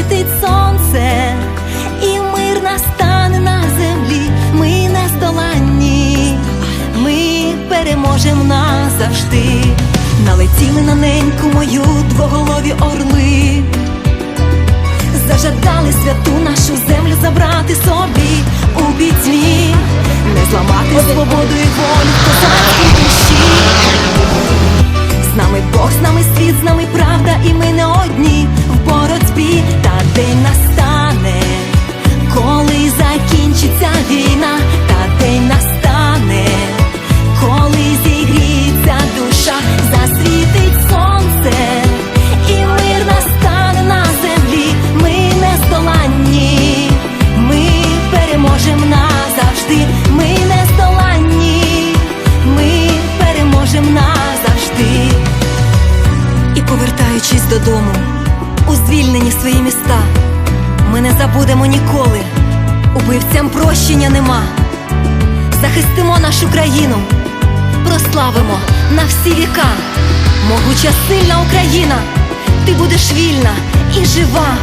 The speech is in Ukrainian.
засвітить сонце, і мир настане на землі, ми не здоланні, ми переможемо назавжди. Налетіли на неньку мою двоголові орли. Зажадали святу нашу землю забрати собі у пітьмі, не зламати свободу і волю додому, у звільнені свої міста, ми не забудемо ніколи, убивцям прощення нема. Захистимо нашу країну, прославимо на всі віка. Могуча сильна Україна, ти будеш вільна і жива.